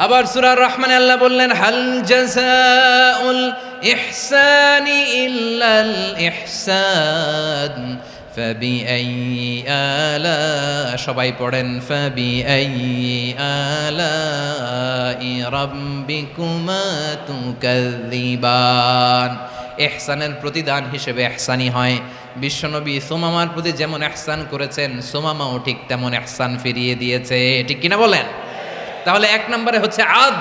আবার সূরা রহমান আল্লাহ বললেন হাল জাযাউল ইহসানি ইল্লাল ইহসান فبأي آلاء সবাই পড়েন فبأي آلاء ربكما تكذبان এহসানের প্রতিদান হিসেবে এহসানি হয় বিশ্বনবী সোমামার প্রতি যেমন এহসান করেছেন সোমামাও ঠিক তেমন এহসান ফিরিয়ে দিয়েছে ঠিক কিনা বলেন তাহলে এক নম্বরে হচ্ছে আদ,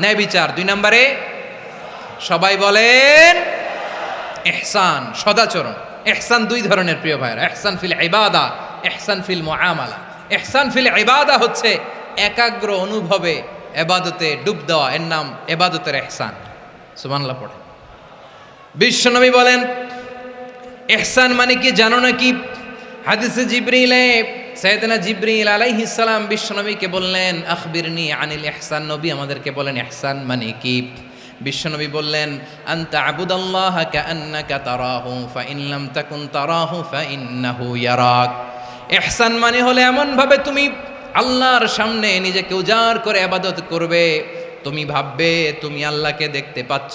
ন্যায় বিচার। দুই নম্বরে সবাই বলেন এহসান সদাচরণ। এহসান দুই ধরনের প্রিয় ভাইয়ের। এহসান ফিল ইবাদা এহসান ফিল মুআমালা। এহসান ফিল ইবাদা হচ্ছে একাগ্র অনুভবে এবাদতে ডুব দেওয়া। এর নাম এবাদতের এহসান সুমানলা পড়ে। বিশ্বনবী বলেন এহসান মানে কি জানো নাকি? হাদিসে জিব্রিলে সৈয়দনা জিব্রিল আলাইহিস সালাম বিশ্বনবীকে বললেন, আখবিরনি আনিল ইহসান। নবী আমাদেরকে বলেন, ইহসান মানে কি? বিশ্বনবী বললেন, আনতা আবুদাল্লাহ কাআন্নাকা তারাহু ফাইন লাম তাকুন তারাহু, ফা ইন্নাহু ইয়ারাক। ইহসান মানে হলে এমন ভাবে তুমি আল্লাহর সামনে নিজেকে উজাড় করে ইবাদত করবে। তুমি ভাববে, তুমি আল্লাহকে দেখতে পাচ্ছ।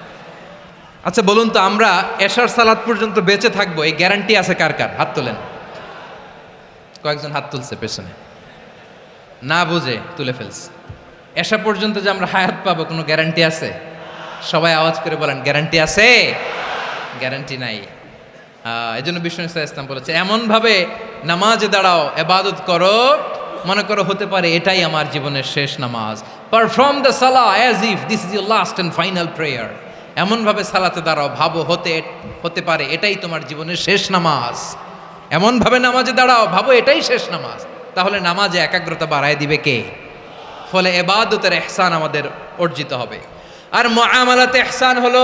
আচ্ছা বলুন তো, আমরা এশার সালাত পর্যন্ত বেঁচে থাকব, এই গ্যারান্টি আছে কার কার? হাত তোলেন। কয়েকজন হাত তুলছে পেছনে। না বুঝে, তুলে ফেলছে। এসা পর্যন্ত যে আমরা হায়াত পাবো, কোনো গ্যারান্টি আছে? সবাই আওয়াজ করে বলেন গ্যারান্টি আছে? গ্যারান্টি নাই। এই জন্য বিষ্ণু ইসলাম বলেছে, এমনভাবে নামাজে দাঁড়াও, এবাদত করো, মনে করো হতে পারে এটাই আমার জীবনের শেষ নামাজ। পারফর্ম দ্য সালা as if this is your last and final prayer এমনভাবে সালাতে দাঁড়াও ভাবো হতে হতে পারে এটাই তোমার জীবনের শেষ নামাজ এমনভাবে নামাজে দাঁড়াও ভাবো এটাই শেষ নামাজ তাহলে নামাজে একাগ্রতা বাড়ায় দিবে কে ফলে এবাদতের এহসান আমাদের অর্জিত হবে আর মুআমালাতে এহসান হলো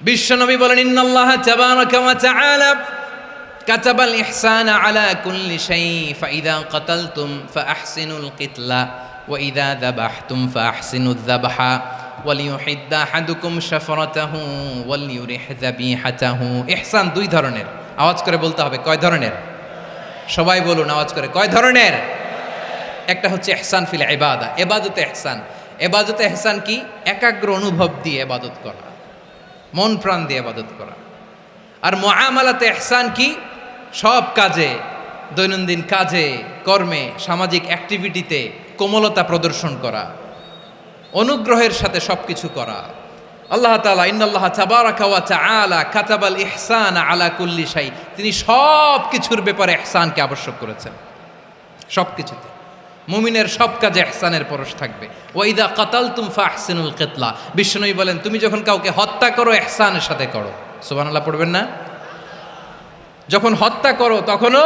বিশ্বনবী বলেন ইন্নাল্লাহ তাবারাকা ওয়া তাআলা كتب الإحسان على كل شيء فإذا قتلتم فأحسنوا القتلة وإذا ذبحتم فأحسنوا الذبح وليحد أحدكم شفرته وليرح ذبيحته إحسان দুই ধরনের আওয়াজ করে বলতে হবে কয় ধরনের সবাই বলুন আওয়াজ করে কয় ধরনের একটা হচ্ছে এহসান ফিল ইবাদা এবাদতে এহসান এবাদতে এহসান কি একাগ্র অনুভব দিয়ে এবাদত করা মন প্রাণ দিয়ে এবাদত করা আর মুআমালাতে এহসান কি সব কাজে দৈনন্দিন কাজে কর্মে সামাজিক অ্যাক্টিভিটিতে কোমলতা প্রদর্শন করা, অনুগ্রহের সাথে সব কিছু করা। আল্লাহ তালা ইন্নআল্লাহ তাবারাকা ওয়া তাআলা কাতাবাল ইহসান আলা কুল্লি শাই, তিনি সব কিছুর ব্যাপারে ইহসানকে আবশ্যক করেছেন। সব কিছুতে মুমিনের সব কাজে এহসানের পরশ থাকবে। ওয়াইদা কাতাল তুম ফাহসিনুল কেতলা বিষ্ণুই বলেন, তুমি যখন কাউকে হত্যা করো এহসানের সাথে করো। সুবহানাল্লাহ, পড়বেন না? যখন হত্যা করো, তখনও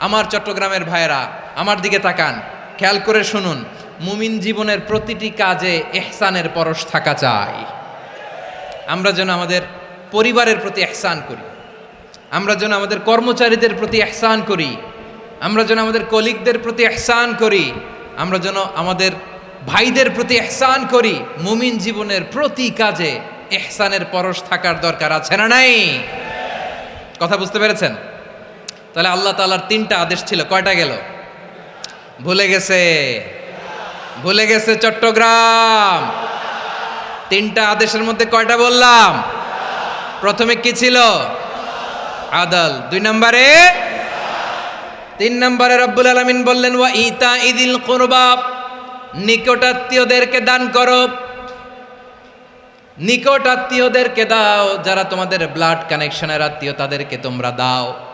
আমার চট্টগ্রামের ভাইয়েরা, আমার দিকে তাকান। খেয়াল করে শুনুন, মুমিন জীবনের প্রতিটি কাজে এহসানের পরশ থাকা চাই। আমরা যেন আমাদের পরিবারের প্রতি এহসান করি। আমরা যেন আমাদের কর্মচারীদের প্রতি এহসান করি। আমরা যেন আমাদের কলিগদের প্রতি এহসান করি। আমরা যেন আমাদের ভাইদের প্রতি এহসান করি। মুমিন জীবনের প্রতি কাজে এহসানের পরশ থাকার দরকার আছে না নাই? কথা বুঝতে পেরেছেন? তাহলে আল্লাহ তাআলার তিনটা আদেশ ছিল। কয়টা গেল? ভুলে গেছে। ভুলে গেছে চট্টগ্রাম। তিনটা আদেশের মধ্যে কয়টা বললাম? প্রথমে কি ছিল? আদল। দুই নম্বরে? তিন নম্বরে রব্বুল আলমিন বললেন, ওয়া ইতা ইদিল কোরবা। নিকটাত্মীয়দেরকে দান করো। নিকট আত্মীয়দেরকে দাও, যারা তোমাদের ব্লাড কানেকশনের আত্মীয়, তাদেরকে তোমরা দাও।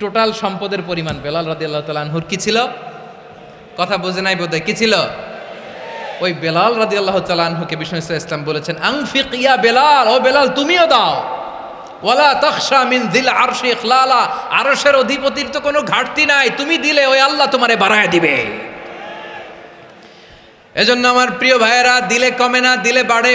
টোটাল সম্পদের পরিমাণ। বেলাল রাদি আল্লাহ তালানহুর কি ছিল? কথা বোঝে নাই বোধহয়, কি ছিল? ওই বেলাল রাদি আল্লাহ তালানহুকে বিষ্ণু ইসলাম বলেছেন, আংফিক ইয়া বেলাল, ও বেলাল, তুমিও দাও। ওয়ালা তখশা মিন দিল আরশে ইখলালা, আরশের অধিপতির তো কোনো ঘাটতি নাই, তুমি দিলে ওই আল্লাহ তোমারে বাড়ায় দিবে। এজন্য আমার প্রিয় ভাইয়েরা, দিলে কমে না, দিলে বাড়ে।